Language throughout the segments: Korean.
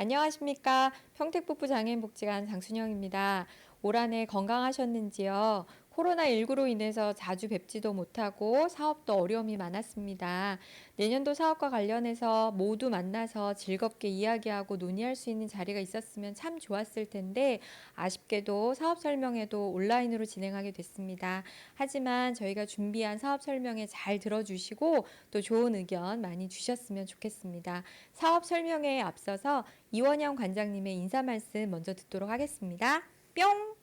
안녕하십니까. 평택북부 장애인 복지관 장순영입니다. 올 한해 건강하셨는지요? 코로나19로 인해서 자주 뵙지도 못하고 사업도 어려움이 많았습니다. 내년도 사업과 관련해서 모두 만나서 즐겁게 이야기하고 논의할 수 있는 자리가 있었으면 참 좋았을 텐데 아쉽게도 사업 설명회도 온라인으로 진행하게 됐습니다. 하지만 저희가 준비한 사업 설명회 잘 들어주시고 또 좋은 의견 많이 주셨으면 좋겠습니다. 사업 설명회에 앞서서 이원영 관장님의 인사 말씀 먼저 듣도록 하겠습니다. 뿅!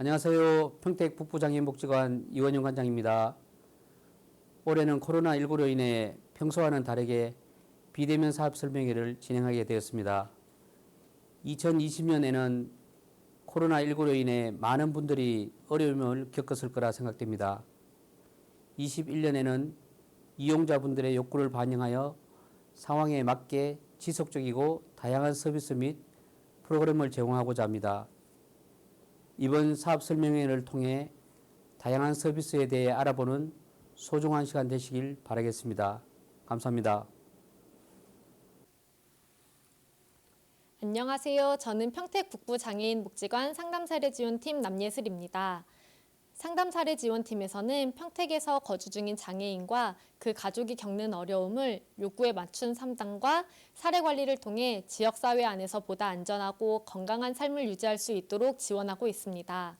안녕하세요. 평택 북부장애인복지관 이원영 관장입니다. 올해는 코로나19로 인해 평소와는 다르게 비대면 사업 설명회를 진행하게 되었습니다. 2020년에는 코로나19로 인해 많은 분들이 어려움을 겪었을 거라 생각됩니다. 21년에는 이용자분들의 욕구를 반영하여 상황에 맞게 지속적이고 다양한 서비스 및 프로그램을 제공하고자 합니다. 이번 사업 설명회를 통해 다양한 서비스에 대해 알아보는 소중한 시간 되시길 바라겠습니다. 감사합니다. 안녕하세요. 저는 평택 북부 장애인 복지관 상담사례 지원팀 남예슬입니다. 상담 사례 지원팀에서는 평택에서 거주 중인 장애인과 그 가족이 겪는 어려움을 욕구에 맞춘 상담과 사례 관리를 통해 지역사회 안에서 보다 안전하고 건강한 삶을 유지할 수 있도록 지원하고 있습니다.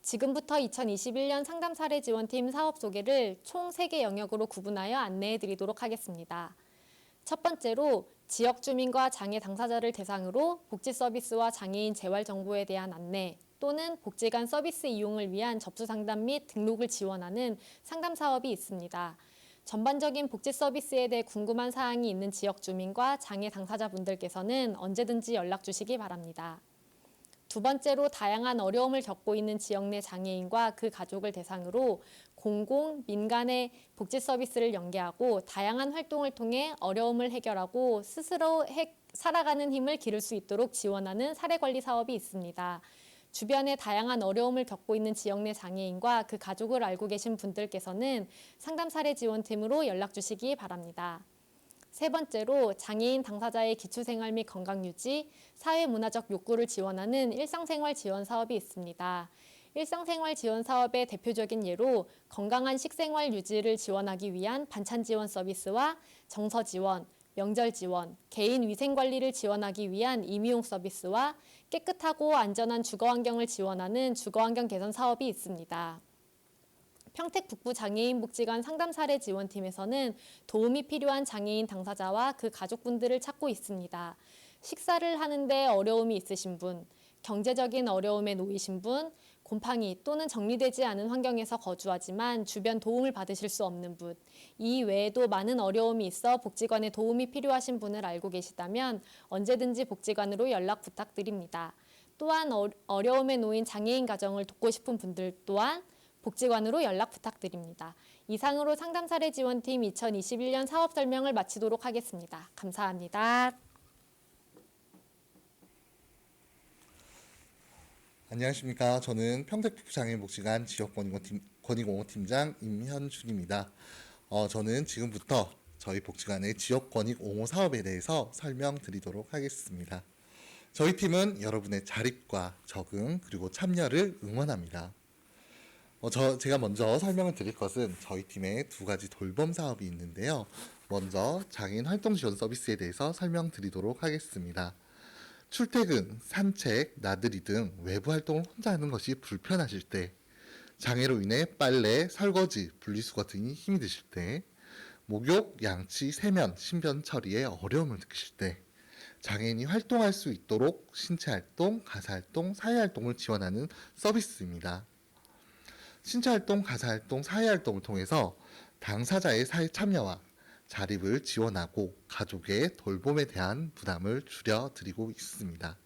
지금부터 2021년 상담 사례 지원팀 사업 소개를 총 3개 영역으로 구분하여 안내해 드리도록 하겠습니다. 첫 번째로 지역 주민과 장애 당사자를 대상으로 복지 서비스와 장애인 재활 정보에 대한 안내 또는 복지관 서비스 이용을 위한 접수 상담 및 등록을 지원하는 상담 사업이 있습니다. 전반적인 복지 서비스에 대해 궁금한 사항이 있는 지역 주민과 장애 당사자분들께서는 언제든지 연락 주시기 바랍니다. 두 번째로 다양한 어려움을 겪고 있는 지역 내 장애인과 그 가족을 대상으로 공공, 민간의 복지 서비스를 연계하고 다양한 활동을 통해 어려움을 해결하고 스스로 해- 살아가는 힘을 기를 수 있도록 지원하는 사례 관리 사업이 있습니다. 주변에 다양한 어려움을 겪고 있는 지역 내 장애인과 그 가족을 알고 계신 분들께서는 상담 사례 지원팀으로 연락 주시기 바랍니다. 세 번째로 장애인 당사자의 기초생활 및 건강 유지, 사회문화적 욕구를 지원하는 일상생활 지원 사업이 있습니다. 일상생활 지원 사업의 대표적인 예로 건강한 식생활 유지를 지원하기 위한 반찬 지원 서비스와 정서 지원, 명절 지원, 개인 위생 관리를 지원하기 위한 임의용 서비스와 깨끗하고 안전한 주거 환경을 지원하는 주거 환경 개선 사업이 있습니다. 평택 북부 장애인 복지관 상담 사례 지원팀에서는 도움이 필요한 장애인 당사자와 그 가족분들을 찾고 있습니다. 식사를 하는데 어려움이 있으신 분, 경제적인 어려움에 놓이신 분, 곰팡이 또는 정리되지 않은 환경에서 거주하지만 주변 도움을 받으실 수 없는 분, 이 외에도 많은 어려움이 있어 복지관에 도움이 필요하신 분을 알고 계시다면 언제든지 복지관으로 연락 부탁드립니다. 또한 어- 어려움에 놓인 장애인 가정을 돕고 싶은 분들 또한 복지관으로 연락 부탁드립니다. 이상으로 상담 사례 지원팀 2021년 사업 설명을 마치도록 하겠습니다. 감사합니다. 안녕하십니까. 저는 평택북부장애인복지관 지역권익공팀 권익옹호팀장 임현준입니다. 어, 저는 지금부터 저희 복지관의 지역권익 옹호 사업에 대해서 설명드리도록 하겠습니다. 저희 팀은 여러분의 자립과 적응 그리고 참여를 응원합니다. 어, 저 제가 먼저 설명을 드릴 것은 저희 팀의 두 가지 돌봄 사업이 있는데요. 먼저 장애인 활동 지원 서비스에 대해서 설명드리도록 하겠습니다. 출퇴근, 산책, 나들이 등 외부 활동을 혼자 하는 것이 불편하실 때, 장애로 인해 빨래, 설거지, 분리수거 등이 힘이 드실 때, 목욕, 양치, 세면, 신변 처리에 어려움을 느끼실 때, 장애인이 활동할 수 있도록 신체 활동, 가사 활동, 사회 활동을 지원하는 서비스입니다. 신체 활동, 가사 활동, 사회 활동을 통해서 당사자의 사회 참여와 자립을 지원하고 가족의 돌봄에 대한 부담을 줄여드리고 있습니다.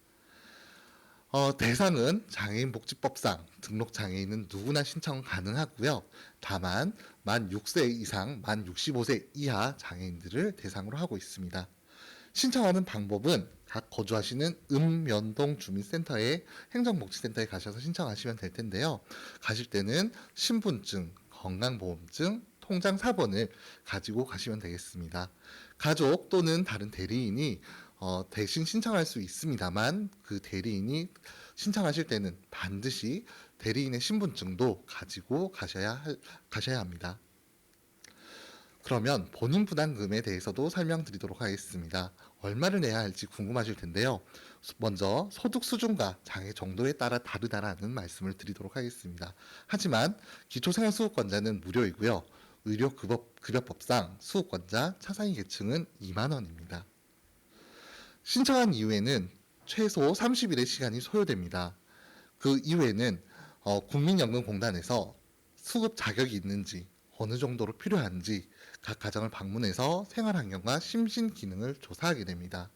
어, 대상은 장애인복지법상 등록 장애인은 누구나 신청 가능하고요. 다만 만 6세 이상, 만 65세 이하 장애인들을 대상으로 하고 있습니다. 신청하는 방법은 각 거주하시는 읍면동 주민센터의 행정복지센터에 가셔서 신청하시면 될 텐데요. 가실 때는 신분증, 건강보험증, 통장 사본을 가지고 가시면 되겠습니다. 가족 또는 다른 대리인이 어, 대신 신청할 수 있습니다만 그 대리인이 신청하실 때는 반드시 대리인의 신분증도 가지고 가셔야 할- 가셔야 합니다. 그러면 본인 부담금에 대해서도 설명드리도록 하겠습니다. 얼마를 내야 할지 궁금하실 텐데요. 먼저 소득 수준과 장애 정도에 따라 다르다라는 말씀을 드리도록 하겠습니다. 하지만 기초생활수급권자는 무료이고요. 의료급여법상 수급권자 차상위 계층은 2만 원입니다. 신청한 이후에는 최소 30일의 시간이 소요됩니다. 그 이후에는 어, 국민연금공단에서 수급 자격이 있는지 어느 정도로 필요한지 각 가정을 방문해서 생활 환경과 심신 기능을 조사하게 됩니다.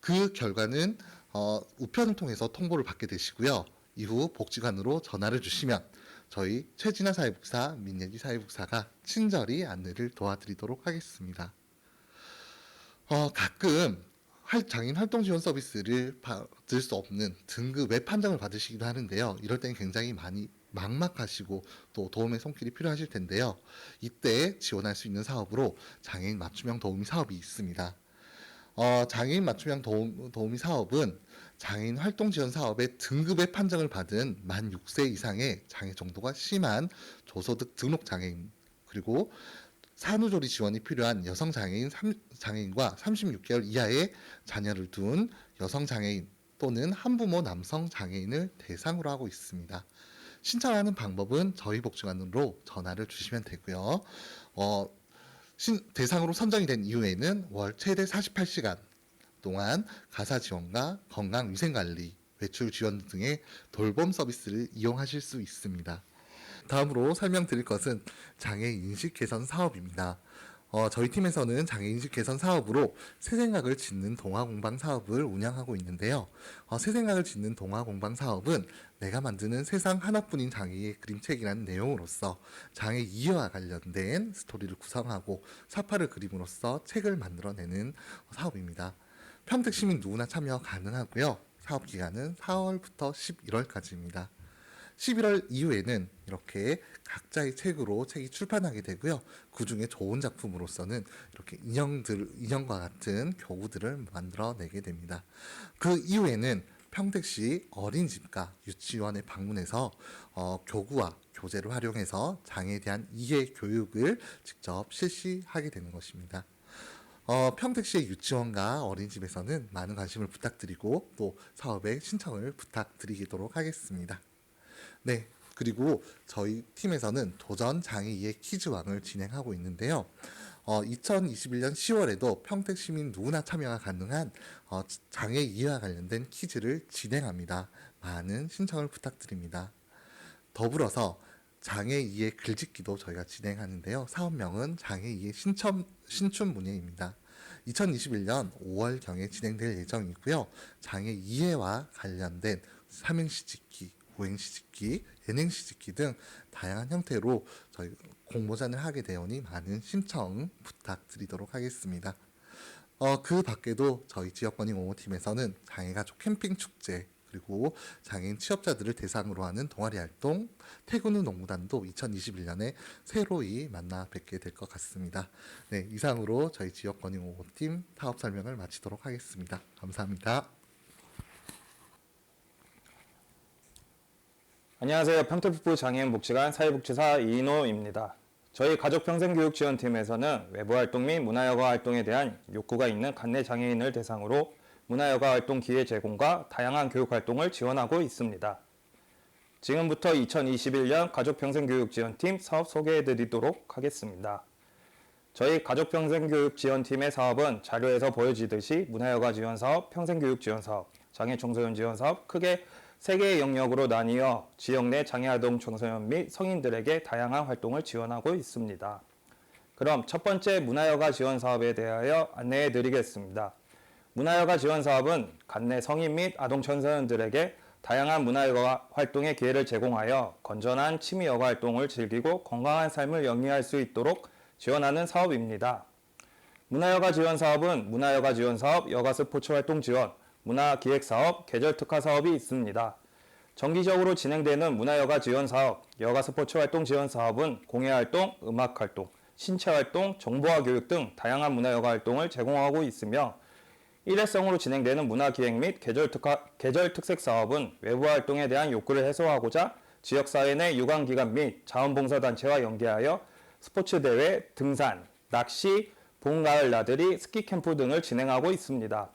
그 결과는 어, 우편을 통해서 통보를 받게 되시고요. 이후 복지관으로 전화를 주시면 저희 최진아 사회복사, 민예지 사회복사가 친절히 안내를 도와드리도록 하겠습니다. 어, 가끔 할- 장애인 활동 지원 서비스를 받을 수 없는 등급 외 판정을 받으시기도 하는데요. 이럴 때는 굉장히 많이 막막하시고 또 도움의 손길이 필요하실 텐데요. 이때 지원할 수 있는 사업으로 장애인 맞춤형 도우미 사업이 있습니다. 어, 장애인 맞춤형 도움, 도우미 사업은 장애인 활동 지원 사업의 등급의 판정을 받은 만 6세 이상의 장애 정도가 심한 조소득 등록 장애인 그리고 산후조리 지원이 필요한 여성 장애인 삼- 장애인과 36개월 이하의 자녀를 둔 여성 장애인 또는 한부모 남성 장애인을 대상으로 하고 있습니다. 신청하는 방법은 저희 복지관으로 전화를 주시면 되고요. 어, 신- 대상으로 선정이 된 이후에는 월 최대 48시간 동안 가사 지원과 건강 위생 관리, 외출 지원 등의 돌봄 서비스를 이용하실 수 있습니다. 다음으로 설명드릴 것은 장애 인식 개선 사업입니다. 어, 저희 팀에서는 장애 인식 개선 사업으로 새 생각을 짓는 동화 공방 사업을 운영하고 있는데요. 어, 새 생각을 짓는 동화 공방 사업은 내가 만드는 세상 하나뿐인 장애의 그림책이라는 내용으로서 장애 이해와 관련된 스토리를 구성하고 사파를 그림으로써 책을 만들어내는 사업입니다. 평택 시민 누구나 참여 가능하고요. 사업 기간은 4월부터 11월까지입니다. 11월 이후에는 이렇게 각자의 책으로 책이 출판하게 되고요. 그 중에 좋은 작품으로서는 이렇게 인형들, 인형과 같은 교구들을 만들어내게 됩니다. 그 이후에는 평택시 어린이집과 유치원에 방문해서 어, 교구와 교재를 활용해서 장애에 대한 이해 교육을 직접 실시하게 되는 것입니다. 어, 평택시의 유치원과 어린이집에서는 많은 관심을 부탁드리고 또 사업에 신청을 부탁드리도록 하겠습니다. 네. 그리고 저희 팀에서는 도전 장애 이해 퀴즈왕을 진행하고 있는데요. 어, 2021년 10월에도 평택 시민 누구나 참여가 가능한 어, 장애 이해와 관련된 퀴즈를 진행합니다. 많은 신청을 부탁드립니다. 더불어서 장애 이해 글짓기도 저희가 진행하는데요. 사업명은 장애 이해 신청 신춘 문예입니다. 2021년 5월경에 진행될 예정이고요. 장애 이해와 관련된 삼행시 짓기, 오행시 짓기, 예행시 짓기 등 다양한 형태로 저희 공모전을 하게 되오니 많은 신청 부탁드리도록 하겠습니다. 어, 그 밖에도 저희 지역권익 옹호팀에서는 장애가족 캠핑 축제 그리고 장애인 취업자들을 대상으로 하는 동아리 활동 후 농구단도 2021년에 새로이 만나 뵙게 될 것 같습니다. 네, 이상으로 저희 지역권익 옹호팀 사업 설명을 마치도록 하겠습니다. 감사합니다. 안녕하세요. 평택북부 장애인 복지관 사회복지사 이인호입니다. 저희 가족평생교육지원팀에서는 외부활동 및 문화여가 활동에 대한 욕구가 있는 간내 장애인을 대상으로 문화여가 활동 기회 제공과 다양한 교육 활동을 지원하고 있습니다. 지금부터 2021년 가족평생교육지원팀 사업 소개해 드리도록 하겠습니다. 저희 가족평생교육지원팀의 사업은 자료에서 보여지듯이 문화여가 지원사업, 평생교육지원사업, 장애청소년 지원사업 크게 세 개의 영역으로 나뉘어 지역 내 장애아동 청소년 및 성인들에게 다양한 활동을 지원하고 있습니다. 그럼 첫 번째 문화여가 지원 사업에 대하여 안내해 드리겠습니다. 문화여가 지원 사업은 간내 성인 및 아동 청소년들에게 다양한 문화여가 활동의 기회를 제공하여 건전한 취미 여가 활동을 즐기고 건강한 삶을 영위할 수 있도록 지원하는 사업입니다. 문화여가 지원 사업은 문화여가 지원 사업, 여가 스포츠 활동 지원, 문화 기획 사업, 계절 특화 사업이 있습니다. 정기적으로 진행되는 문화여가 지원 사업, 여가 스포츠 활동 지원 사업은 공예 활동, 음악 활동, 신체 활동, 정보화 교육 등 다양한 문화여가 활동을 제공하고 있으며 일회성으로 진행되는 문화 기획 및 계절, 특화, 계절 특색 사업은 외부 활동에 대한 욕구를 해소하고자 지역사회 내 유관기관 및 자원봉사단체와 연계하여 스포츠 대회, 등산, 낚시, 봄, 가을 나들이, 스키 캠프 등을 진행하고 있습니다.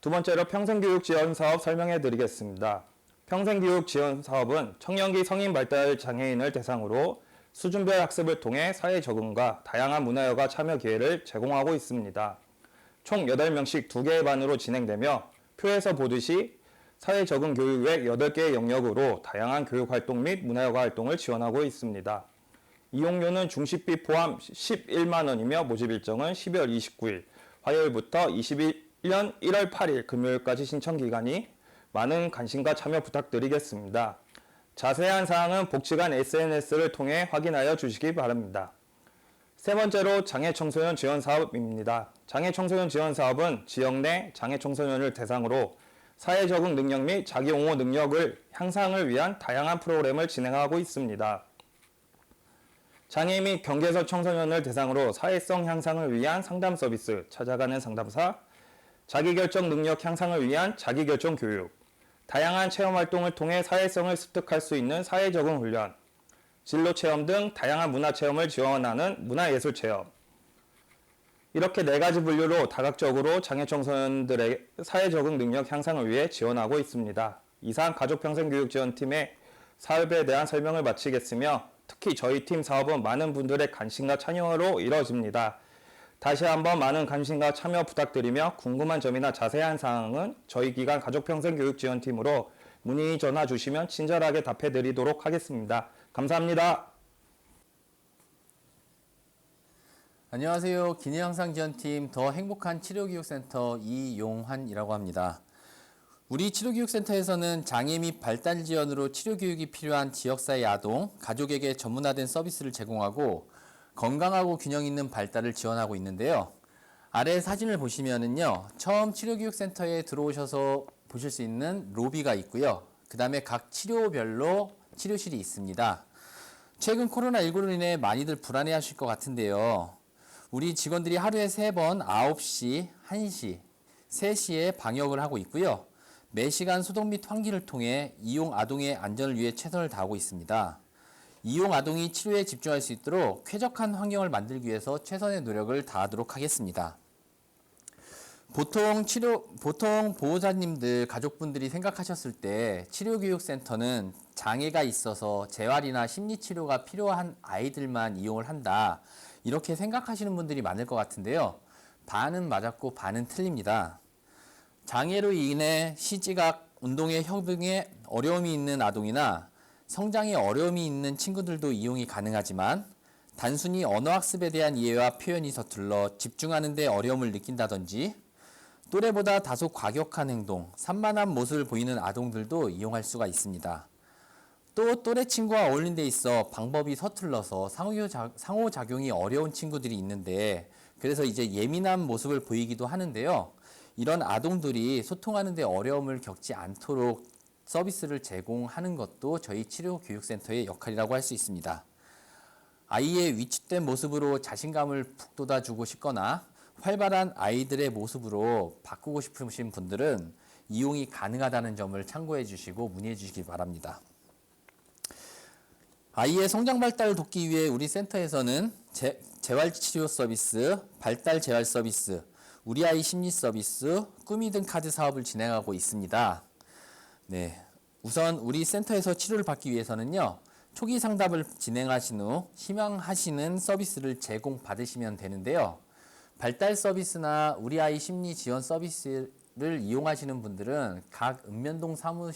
두 번째로 평생교육 지원 사업 설명해 드리겠습니다. 평생교육 지원 사업은 청년기 성인 발달 장애인을 대상으로 수준별 학습을 통해 사회 적응과 다양한 문화여가 참여 기회를 제공하고 있습니다. 총 8명씩 2개의 반으로 진행되며 표에서 보듯이 사회 적응 교육 외 8개의 영역으로 다양한 교육 활동 및 문화여가 활동을 지원하고 있습니다. 이용료는 중식비 포함 11만 원이며 모집 일정은 12월 29일 화요일부터 21년 1월 8일 금요일까지 신청 기간이 많은 관심과 참여 부탁드리겠습니다. 자세한 사항은 복지관 SNS를 통해 확인하여 주시기 바랍니다. 세 번째로 장애 청소년 지원 사업입니다. 장애 청소년 지원 사업은 지역 내 장애 청소년을 대상으로 사회 적응 능력 및 자기 옹호 능력을 향상을 위한 다양한 프로그램을 진행하고 있습니다. 장애 및 경계서 청소년을 대상으로 사회성 향상을 위한 상담 서비스, 찾아가는 상담사, 자기결정 능력 향상을 위한 자기결정 교육, 다양한 체험 활동을 통해 사회성을 습득할 수 있는 사회 적응 훈련, 진로 체험 등 다양한 문화 체험을 지원하는 문화예술 체험. 이렇게 네 가지 분류로 다각적으로 장애 청소년들의 사회 적응 능력 향상을 위해 지원하고 있습니다. 이상 가족평생교육지원팀의 사업에 대한 설명을 마치겠으며 특히 저희 팀 사업은 많은 분들의 관심과 참여로 이루어집니다. 다시 한번 많은 관심과 참여 부탁드리며 궁금한 점이나 자세한 사항은 저희 기관 가족평생교육지원팀으로 문의 전화 주시면 친절하게 답해 드리도록 하겠습니다. 감사합니다. 안녕하세요. 기능향상 지원팀 더 행복한 치료교육센터 이용환이라고 합니다. 우리 치료교육센터에서는 장애 및 발달 지원으로 치료교육이 필요한 지역사회 아동, 가족에게 전문화된 서비스를 제공하고 건강하고 균형 있는 발달을 지원하고 있는데요. 아래 사진을 보시면은요, 처음 치료교육센터에 들어오셔서 보실 수 있는 로비가 있고요. 그 다음에 각 치료별로 치료실이 있습니다. 최근 코로나19로 인해 많이들 불안해 하실 것 같은데요. 우리 직원들이 하루에 3번 9시, 1시, 3시에 방역을 하고 있고요. 매시간 소독 및 환기를 통해 이용 아동의 안전을 위해 최선을 다하고 있습니다. 이용 아동이 치료에 집중할 수 있도록 쾌적한 환경을 만들기 위해서 최선의 노력을 다하도록 하겠습니다. 보통 치료 보통 보호자님들 가족분들이 생각하셨을 때 치료 교육 센터는 장애가 있어서 재활이나 심리 치료가 필요한 아이들만 이용을 한다 이렇게 생각하시는 분들이 많을 것 같은데요 반은 맞았고 반은 틀립니다 장애로 인해 시지각 운동의 협응에 어려움이 있는 아동이나 성장에 어려움이 있는 친구들도 이용이 가능하지만 단순히 언어 학습에 대한 이해와 표현이 서툴러 집중하는 데 어려움을 느낀다든지 또래보다 다소 과격한 행동, 산만한 모습을 보이는 아동들도 이용할 수가 있습니다. 또 또래 친구와 어울린 데 있어 방법이 서툴러서 상호작용이 어려운 친구들이 있는데 그래서 이제 예민한 모습을 보이기도 하는데요. 이런 아동들이 소통하는 데 어려움을 겪지 않도록 서비스를 제공하는 것도 저희 치료교육센터의 역할이라고 할 수 있습니다. 아이의 위축된 모습으로 자신감을 북 돋아주고 싶거나 활발한 아이들의 모습으로 바꾸고 싶으신 분들은 이용이 가능하다는 점을 참고해 주시고 문의해 주시기 바랍니다. 아이의 성장 발달을 돕기 위해 우리 센터에서는 재, 재활 치료 서비스, 발달 재활 서비스, 우리 아이 심리 서비스, 꿈이 든 카드 사업을 진행하고 있습니다. 네. 우선 우리 센터에서 치료를 받기 위해서는요. 초기 상담을 진행하신 후 희망하시는 서비스를 제공받으시면 되는데요. 발달 서비스나 우리 아이 심리 지원 서비스를 이용하시는 분들은 각 읍면동 사무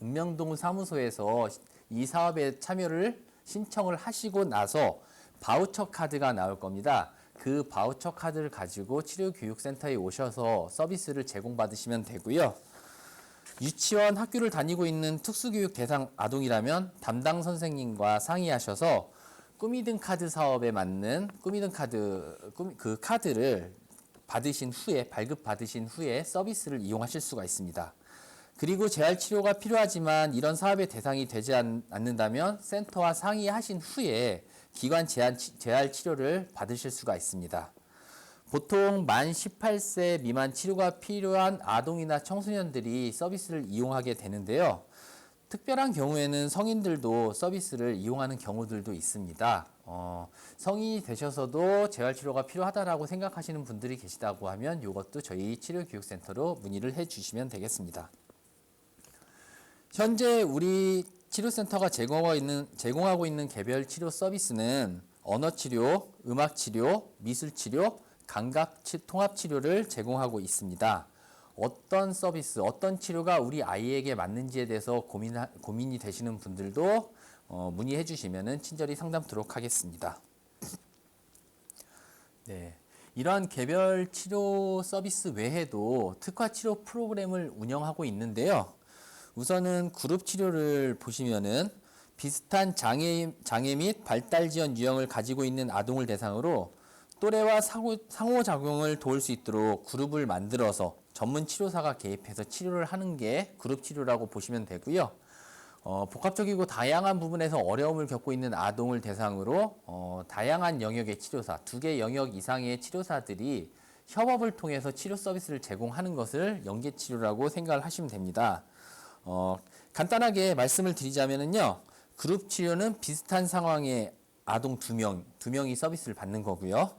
읍명동 사무소에서 이 사업에 참여를 신청을 하시고 나서 바우처 카드가 나올 겁니다. 그 바우처 카드를 가지고 치료교육센터에 오셔서 서비스를 제공받으시면 되고요. 유치원 학교를 다니고 있는 특수교육 대상 아동이라면 담당 선생님과 상의하셔서 꾸미든 카드 사업에 맞는 꾸미든 카드 그 카드를 받으신 후에 발급 받으신 후에 서비스를 이용하실 수가 있습니다. 그리고 재활 치료가 필요하지만 이런 사업의 대상이 되지 않, 않는다면 센터와 상의하신 후에 기관 재활, 치료를 받으실 수가 있습니다. 보통 만 18세 미만 치료가 필요한 아동이나 청소년들이 서비스를 이용하게 되는데요. 특별한 경우에는 성인들도 서비스를 이용하는 경우들도 있습니다. 어, 성인이 되셔서도 재활치료가 필요하다라고 생각하시는 분들이 계시다고 하면 이것도 저희 치료교육센터로 문의를 해 주시면 되겠습니다. 현재 우리 치료센터가 제공하고 있는, 제공하고 있는 개별 치료 서비스는 언어치료, 음악치료, 미술치료, 감각 치- 통합치료를 제공하고 있습니다. 어떤 서비스, 어떤 치료가 우리 아이에게 맞는지에 대해서 고민, 고민이 되시는 분들도 어, 문의해 주시면 친절히 상담토록 하겠습니다. 네. 이러한 개별 치료 서비스 외에도 특화 치료 프로그램을 운영하고 있는데요. 우선은 그룹 치료를 보시면은 비슷한 장애, 장애 및 발달 지연 유형을 가지고 있는 아동을 대상으로 또래와 상호, 상호작용을 도울 수 있도록 그룹을 만들어서 전문 치료사가 개입해서 치료를 하는 게 그룹 치료라고 보시면 되고요. 어, 복합적이고 다양한 부분에서 어려움을 겪고 있는 아동을 대상으로 어, 다양한 영역의 치료사, 두 개 영역 이상의 치료사들이 협업을 통해서 치료 서비스를 제공하는 것을 연계 치료라고 생각을 하시면 됩니다. 어, 간단하게 말씀을 드리자면은요, 그룹 치료는 비슷한 상황의 아동 두 명, 두 명이 서비스를 받는 거고요.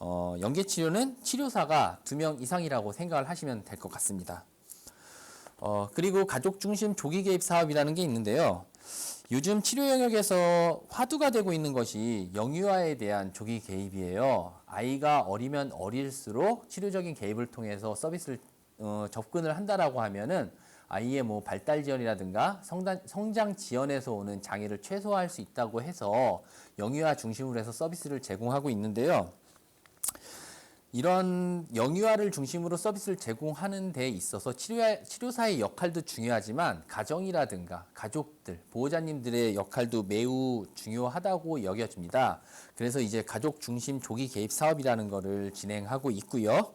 어, 연계 치료는 치료사가 두 명 이상이라고 생각을 하시면 될 것 같습니다. 어, 그리고 가족 중심 조기 개입 사업이라는 게 있는데요. 요즘 치료 영역에서 화두가 되고 있는 것이 영유아에 대한 조기 개입이에요. 아이가 어리면 어릴수록 치료적인 개입을 통해서 서비스를 어, 접근을 한다라고 하면은 아이의 뭐 발달 지연이라든가 성단, 성장 지연에서 오는 장애를 최소화할 수 있다고 해서 영유아 중심으로 해서 서비스를 제공하고 있는데요. 이런 영유아를 중심으로 서비스를 제공하는 데 있어서 치료, 치료사의 역할도 중요하지만 가정이라든가 가족들, 보호자님들의 역할도 매우 중요하다고 여겨집니다. 그래서 이제 가족 중심 조기 개입 사업이라는 것을 진행하고 있고요.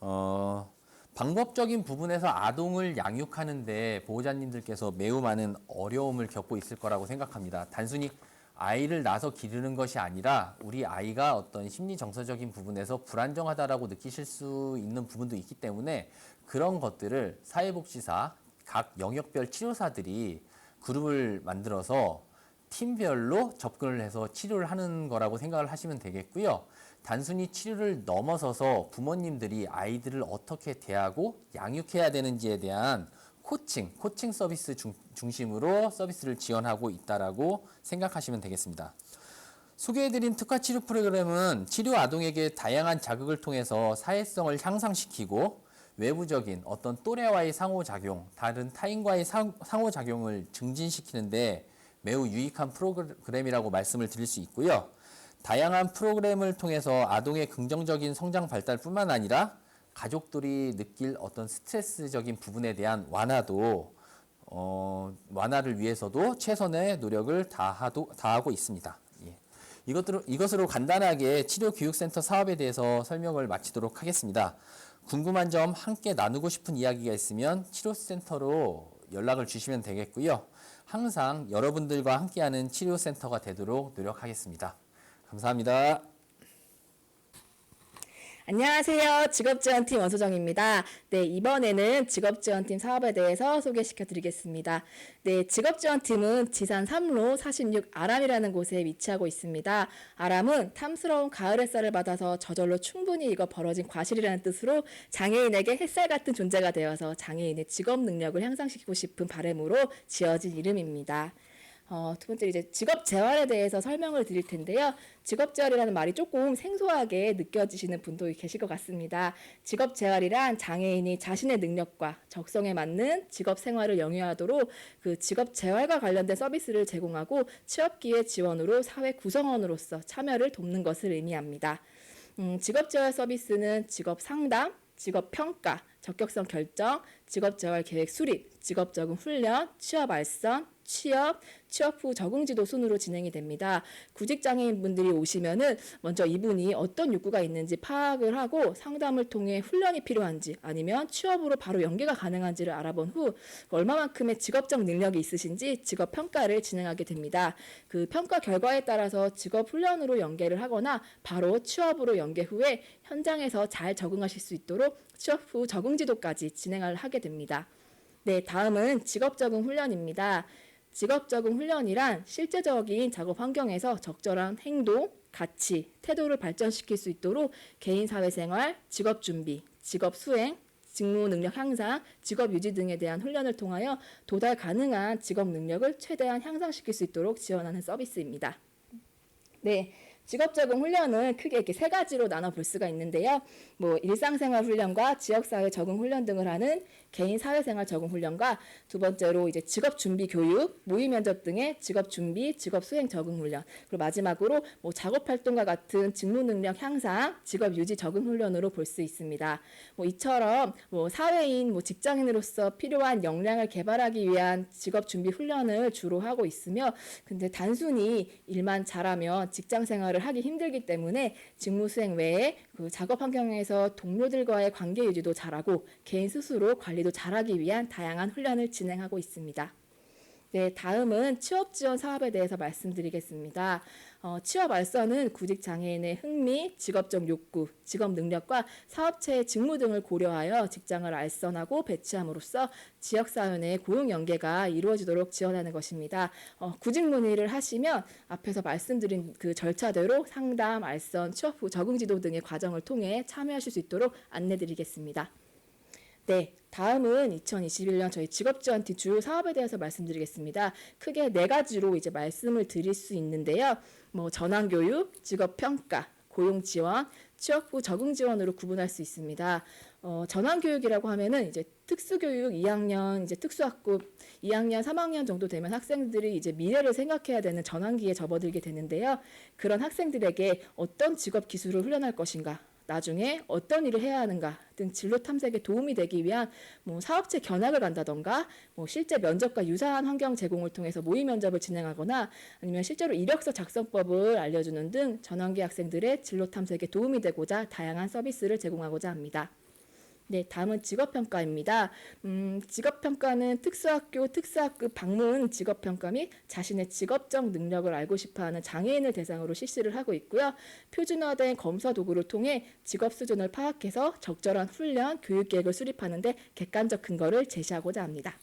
어, 방법적인 부분에서 아동을 양육하는데 보호자님들께서 매우 많은 어려움을 겪고 있을 거라고 생각합니다. 단순히 아이를 낳아서 기르는 것이 아니라 우리 아이가 어떤 심리 정서적인 부분에서 불안정하다라고 느끼실 수 있는 부분도 있기 때문에 그런 것들을 사회복지사 각 영역별 치료사들이 그룹을 만들어서 팀별로 접근을 해서 치료를 하는 거라고 생각을 하시면 되겠고요. 단순히 치료를 넘어서서 부모님들이 아이들을 어떻게 대하고 양육해야 되는지에 대한 코칭, 코칭 서비스 중, 중심으로 서비스를 지원하고 있다라고 생각하시면 되겠습니다. 소개해드린 특화 치료 프로그램은 치료 아동에게 다양한 자극을 통해서 사회성을 향상시키고 외부적인 어떤 또래와의 상호작용, 다른 타인과의 상, 상호작용을 증진시키는데 매우 유익한 프로그램이라고 말씀을 드릴 수 있고요. 다양한 프로그램을 통해서 아동의 긍정적인 성장 발달뿐만 아니라 가족들이 느낄 어떤 스트레스적인 부분에 대한 완화도 어, 완화를 위해서도 최선의 노력을 다하도, 다하고 있습니다. 예. 이것으로, 이것으로 간단하게 치료교육센터 사업에 대해서 설명을 마치도록 하겠습니다. 궁금한 점 함께 나누고 싶은 이야기가 있으면 치료센터로 연락을 주시면 되겠고요. 항상 여러분들과 함께하는 치료센터가 되도록 노력하겠습니다. 감사합니다. 안녕하세요. 직업지원팀 원소정입니다. 네, 이번에는 직업지원팀 사업에 대해서 소개시켜 드리겠습니다. 네, 직업지원팀은 지산 3로 46 아람이라는 곳에 위치하고 있습니다. 아람은 탐스러운 가을 햇살을 받아서 저절로 충분히 익어 벌어진 과실이라는 뜻으로 장애인에게 햇살 같은 존재가 되어서 장애인의 직업 능력을 향상시키고 싶은 바람으로 지어진 이름입니다. 어, 두 번째 이제 직업 재활에 대해서 설명을 드릴 텐데요. 직업 재활이라는 말이 조금 생소하게 느껴지시는 분도 계실 것 같습니다. 직업 재활이란 장애인이 자신의 능력과 적성에 맞는 직업 생활을 영위하도록 그 직업 재활과 관련된 서비스를 제공하고 취업 기회 지원으로 사회 구성원으로서 참여를 돕는 것을 의미합니다. 음, 직업 재활 서비스는 직업 상담, 직업 평가, 적격성 결정, 직업 재활 계획 수립, 직업 적응 훈련, 취업 알선, 취업, 취업 후 적응 지도 순으로 진행이 됩니다. 구직 장애인 분들이 오시면은 먼저 이분이 어떤 욕구가 있는지 파악을 하고 상담을 통해 훈련이 필요한지 아니면 취업으로 바로 연계가 가능한지를 알아본 후 얼마만큼의 직업적 능력이 있으신지 직업 평가를 진행하게 됩니다. 그 평가 결과에 따라서 직업 훈련으로 연계를 하거나 바로 취업으로 연계 후에 현장에서 잘 적응하실 수 있도록 취업 후 적응 지도까지 진행을 하게 됩니다. 네, 다음은 직업 적응 훈련입니다. 직업 적응 훈련이란 실제적인 작업 환경에서 적절한 행동, 가치, 태도를 발전시킬 수 있도록 개인 사회생활, 직업 준비, 직업 수행, 직무 능력 향상, 직업 유지 등에 대한 훈련을 통하여 도달 가능한 직업 능력을 최대한 향상시킬 수 있도록 지원하는 서비스입니다. 네. 직업 적응 훈련은 크게 이렇게 세 가지로 나눠 볼 수가 있는데요. 뭐 일상생활 훈련과 지역사회 적응 훈련 등을 하는 개인 사회생활 적응 훈련과 두 번째로 이제 직업 준비 교육, 모의 면접 등의 직업 준비, 직업 수행 적응 훈련. 그리고 마지막으로 뭐 작업 활동과 같은 직무 능력 향상, 직업 유지 적응 훈련으로 볼 수 있습니다. 뭐 이처럼 뭐 사회인, 뭐 직장인으로서 필요한 역량을 개발하기 위한 직업 준비 훈련을 주로 하고 있으며 근데 단순히 일만 잘하면 직장 생활 을 하기 힘들기 때문에 직무 수행 외에 그 작업 환경에서 동료들과의 관계 유지도 잘하고 개인 스스로 관리도 잘하기 위한 다양한 훈련을 진행하고 있습니다. 네, 다음은 취업 지원 사업에 대해서 말씀드리겠습니다. 어, 취업 알선은 구직 장애인의 흥미, 직업적 욕구, 직업 능력과 사업체의 직무 등을 고려하여 직장을 알선하고 배치함으로써 지역 사회 내 고용 연계가 이루어지도록 지원하는 것입니다. 어, 구직 문의를 하시면 앞에서 말씀드린 그 절차대로 상담, 알선, 취업 후 적응 지도 등의 과정을 통해 참여하실 수 있도록 안내드리겠습니다. 네, 다음은 2021년 저희 직업지원팀 주요 사업에 대해서 말씀드리겠습니다. 크게 네 가지로 이제 말씀을 드릴 수 있는데요. 뭐 전환교육, 직업평가, 고용지원, 취업 후 적응 지원으로 구분할 수 있습니다. 어, 전환 교육이라고 하면은 이제 특수교육 2학년, 이제 특수학급 2학년, 3학년 정도 되면 학생들이 이제 미래를 생각해야 되는 전환기에 접어들게 되는데요. 그런 학생들에게 어떤 직업 기술을 훈련할 것인가, 나중에 어떤 일을 해야 하는가 등 진로 탐색에 도움이 되기 위한 뭐 사업체 견학을 간다던가 뭐 실제 면접과 유사한 환경 제공을 통해서 모의 면접을 진행하거나 아니면 실제로 이력서 작성법을 알려주는 등 전환기 학생들의 진로 탐색에 도움이 되고자 다양한 서비스를 제공하고자 합니다. 네, 다음은 직업평가입니다. 음, 직업평가는 특수학교, 특수학급 방문 직업평가 및 자신의 직업적 능력을 알고 싶어하는 장애인을 대상으로 실시를 하고 있고요. 표준화된 검사 도구를 통해 직업 수준을 파악해서 적절한 훈련, 교육 계획을 수립하는데 객관적 근거를 제시하고자 합니다.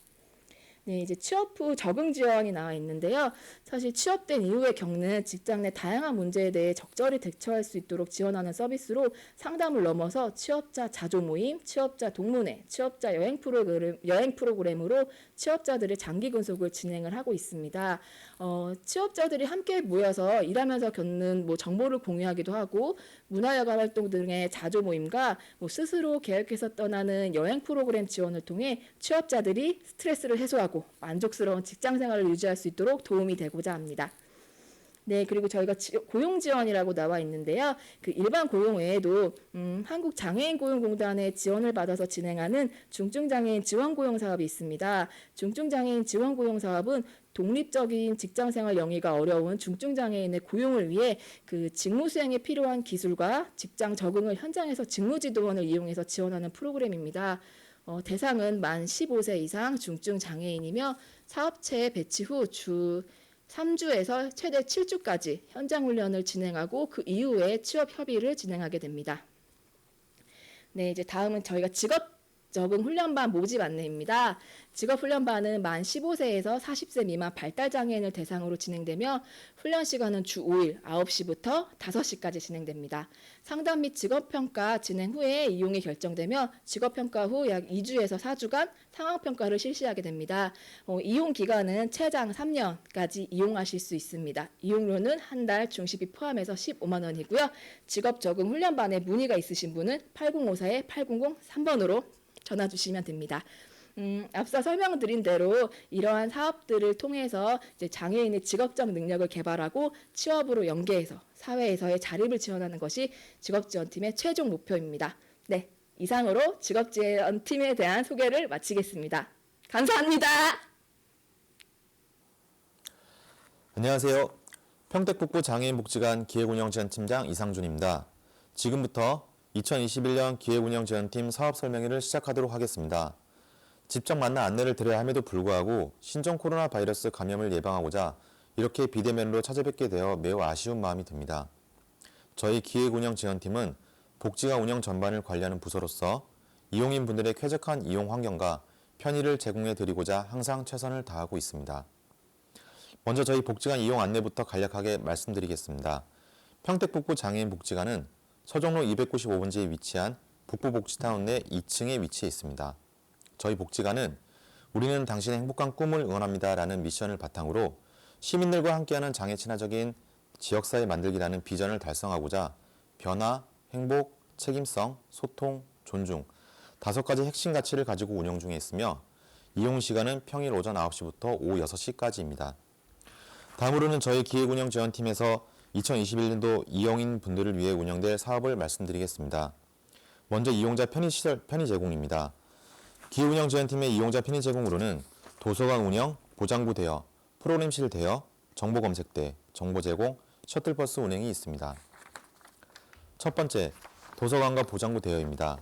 네, 이제 취업 후 적응 지원이 나와 있는데요. 사실 취업된 이후에 겪는 직장 내 다양한 문제에 대해 적절히 대처할 수 있도록 지원하는 서비스로 상담을 넘어서 취업자 자조 모임, 취업자 동문회, 취업자 여행 프로그램 여행 프로그램으로 취업자들의 장기 근속을 진행을 하고 있습니다. 어, 취업자들이 함께 모여서 일하면서 겪는 뭐 정보를 공유하기도 하고 문화여가 활동 등의 자조 모임과 뭐 스스로 계획해서 떠나는 여행 프로그램 지원을 통해 취업자들이 스트레스를 해소하고 만족스러운 직장 생활을 유지할 수 있도록 도움이 되고자 합니다. 네, 그리고 저희가 지- 고용 지원이라고 나와 있는데요. 그 일반 고용 외에도 음, 한국 장애인 고용 공단의 지원을 받아서 진행하는 중증 장애인 지원 고용 사업이 있습니다. 중증 장애인 지원 고용 사업은 독립적인 직장 생활 영위가 어려운 중증 장애인의 고용을 위해 그 직무 수행에 필요한 기술과 직장 적응을 현장에서 직무 지도원을 이용해서 지원하는 프로그램입니다. 어, 대상은 만 15세 이상 중증 장애인이며 사업체에 배치 후 주 3주에서 최대 7주까지 현장 훈련을 진행하고 그 이후에 취업 협의를 진행하게 됩니다. 네, 이제 다음은 저희가 직업 적응 훈련반 모집 안내입니다. 직업 훈련반은 만 15세에서 40세 미만 발달 장애인을 대상으로 진행되며 훈련 시간은 주 5일 9시부터 5시까지 진행됩니다. 상담 및 직업 평가 진행 후에 이용이 결정되며 직업 평가 후 약 2주에서 4주간 상황 평가를 실시하게 됩니다. 어, 이용 기간은 최장 3년까지 이용하실 수 있습니다. 이용료는 한 달 중식비 포함해서 15만 원이고요. 직업 적응 훈련반에 문의가 있으신 분은 8054에 800 3번으로 전화 주시면 됩니다. 음, 앞서 설명드린 대로 이러한 사업들을 통해서 장애인의 직업적 능력을 개발하고 취업으로 연계해서 사회에서의 자립을 지원하는 것이 직업지원팀의 최종 목표입니다. 네, 이상으로 직업지원팀에 대한 소개를 마치겠습니다. 감사합니다. 안녕하세요. 평택북부 장애인복지관 기획운영지원팀장 이상준입니다. 지금부터 2021년 기획운영지원팀 사업 설명회를 시작하도록 하겠습니다. 직접 만나 안내를 드려야 함에도 불구하고 신종 코로나 바이러스 감염을 예방하고자 이렇게 비대면으로 찾아뵙게 되어 매우 아쉬운 마음이 듭니다. 저희 기획운영지원팀은 복지관 운영 전반을 관리하는 부서로서 이용인 분들의 쾌적한 이용 환경과 편의를 제공해 드리고자 항상 최선을 다하고 있습니다. 먼저 저희 복지관 이용 안내부터 간략하게 말씀드리겠습니다. 평택북부 장애인 복지관은 서종로 295번지에 위치한 북부복지타운 내 2층에 위치해 있습니다. 저희 복지관은 우리는 당신의 행복한 꿈을 응원합니다 라는 미션을 바탕으로 시민들과 함께하는 장애 친화적인 지역사회 만들기라는 비전을 달성하고자 변화, 행복, 책임성, 소통, 존중 다섯 가지 핵심 가치를 가지고 운영 중에 있으며 이용 시간은 평일 오전 9시부터 오후 6시까지입니다. 다음으로는 저희 기획운영지원팀에서 2021년도 이용인 분들을 위해 운영될 사업을 말씀드리겠습니다. 먼저 이용자 편의시설 편의 제공입니다. 기획운영 지원팀의 이용자 편의 제공으로는 도서관 운영, 보장부 대여, 프로그램실 대여, 정보 검색대, 정보 제공, 셔틀버스 운행이 있습니다. 첫 번째, 도서관과 보장부 대여입니다.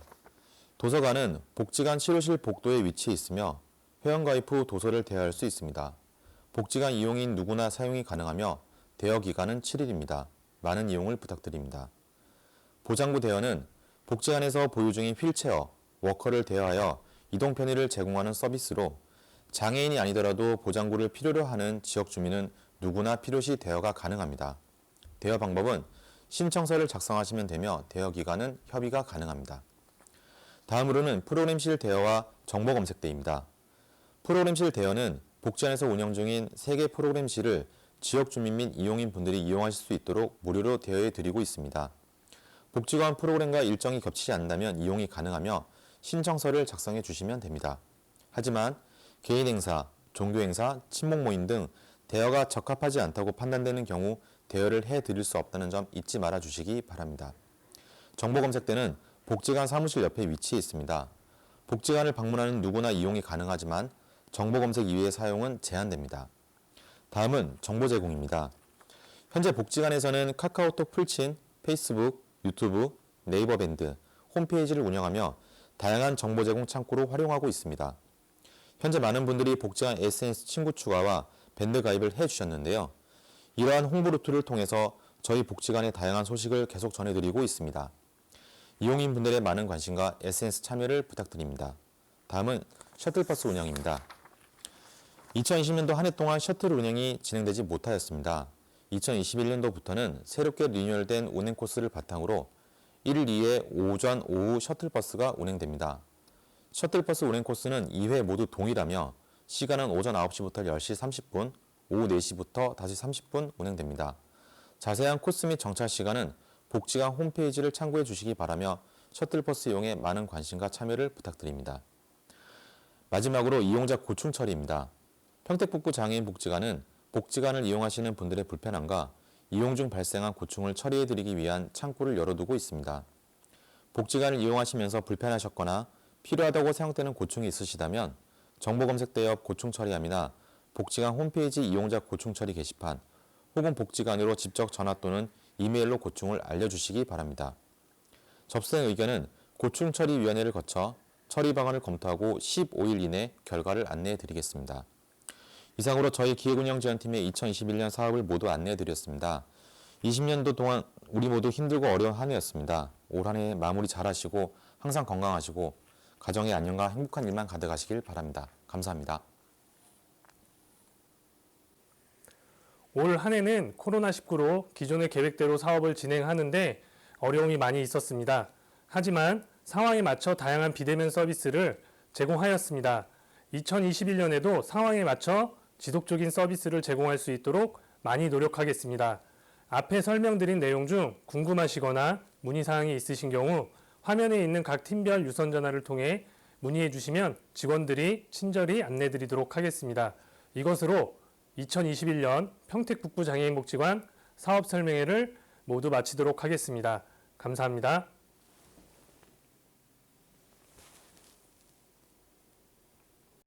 도서관은 복지관 치료실 복도에 위치해 있으며 회원가입 후 도서를 대여할 수 있습니다. 복지관 이용인 누구나 사용이 가능하며 대여 기간은 7일입니다. 많은 이용을 부탁드립니다. 보장부 대여는 복지관에서 보유 중인 휠체어, 워커를 대여하여 이동 편의를 제공하는 서비스로 장애인이 아니더라도 보장구를 필요로 하는 지역 주민은 누구나 필요시 대여가 가능합니다. 대여 방법은 신청서를 작성하시면 되며 대여 기간은 협의가 가능합니다. 다음으로는 프로그램실 대여와 정보 검색대입니다. 프로그램실 대여는 복지관에서 운영 중인 3개 프로그램실을 지역 주민 및 이용인 분들이 이용하실 수 있도록 무료로 대여해 드리고 있습니다. 복지관 프로그램과 일정이 겹치지 않는다면 이용이 가능하며 신청서를 작성해 주시면 됩니다. 하지만 개인 행사, 종교 행사, 친목 모임 등 대여가 적합하지 않다고 판단되는 경우 대여를 해 드릴 수 없다는 점 잊지 말아 주시기 바랍니다. 정보 검색대는 복지관 사무실 옆에 위치해 있습니다. 복지관을 방문하는 누구나 이용이 가능하지만 정보 검색 이외의 사용은 제한됩니다. 다음은 정보 제공입니다. 현재 복지관에서는 카카오톡 풀친, 페이스북, 유튜브, 네이버 밴드, 홈페이지를 운영하며 다양한 정보 제공 창구로 활용하고 있습니다. 현재 많은 분들이 복지관 SNS 친구 추가와 밴드 가입을 해 주셨는데요. 이러한 홍보 루트를 통해서 저희 복지관의 다양한 소식을 계속 전해드리고 있습니다. 이용인 분들의 많은 관심과 SNS 참여를 부탁드립니다. 다음은 셔틀버스 운영입니다. 2020년도 한 해 동안 셔틀 운행이 진행되지 못하였습니다. 2021년도부터는 새롭게 리뉴얼된 운행 코스를 바탕으로 1, 2회 오전, 오후 셔틀버스가 운행됩니다. 셔틀버스 운행 코스는 2회 모두 동일하며 시간은 오전 9시부터 10시 30분, 오후 4시부터 5시 30분 운행됩니다. 자세한 코스 및 정차 시간은 복지관 홈페이지를 참고해 주시기 바라며 셔틀버스 이용에 많은 관심과 참여를 부탁드립니다. 마지막으로 이용자 고충 처리입니다. 평택북부 장애인 복지관은 복지관을 이용하시는 분들의 불편함과 이용 중 발생한 고충을 처리해 드리기 위한 창구를 열어두고 있습니다. 복지관을 이용하시면서 불편하셨거나 필요하다고 생각되는 고충이 있으시다면 정보 검색대 옆 고충 처리함이나 복지관 홈페이지 이용자 고충 처리 게시판 혹은 복지관으로 직접 전화 또는 이메일로 고충을 알려주시기 바랍니다. 접수된 의견은 고충 처리 위원회를 거쳐 처리 방안을 검토하고 15일 이내 결과를 안내해 드리겠습니다. 이상으로 저희 기획운영지원팀의 2021년 사업을 모두 안내해 드렸습니다. 20년도 동안 우리 모두 힘들고 어려운 한 해였습니다. 올 한 해 마무리 잘 하시고 항상 건강하시고 가정의 안녕과 행복한 일만 가득하시길 바랍니다. 감사합니다. 올 한 해는 코로나19로 기존의 계획대로 사업을 진행하는데 어려움이 많이 있었습니다. 하지만 상황에 맞춰 다양한 비대면 서비스를 제공하였습니다. 2021년에도 상황에 맞춰 지속적인 서비스를 제공할 수 있도록 많이 노력하겠습니다. 앞에 설명드린 내용 중 궁금하시거나 문의사항이 있으신 경우 화면에 있는 각 팀별 유선 전화를 통해 문의해 주시면 직원들이 친절히 안내 드리도록 하겠습니다. 이것으로 2021년 평택북부 장애인복지관 사업 설명회를 모두 마치도록 하겠습니다. 감사합니다.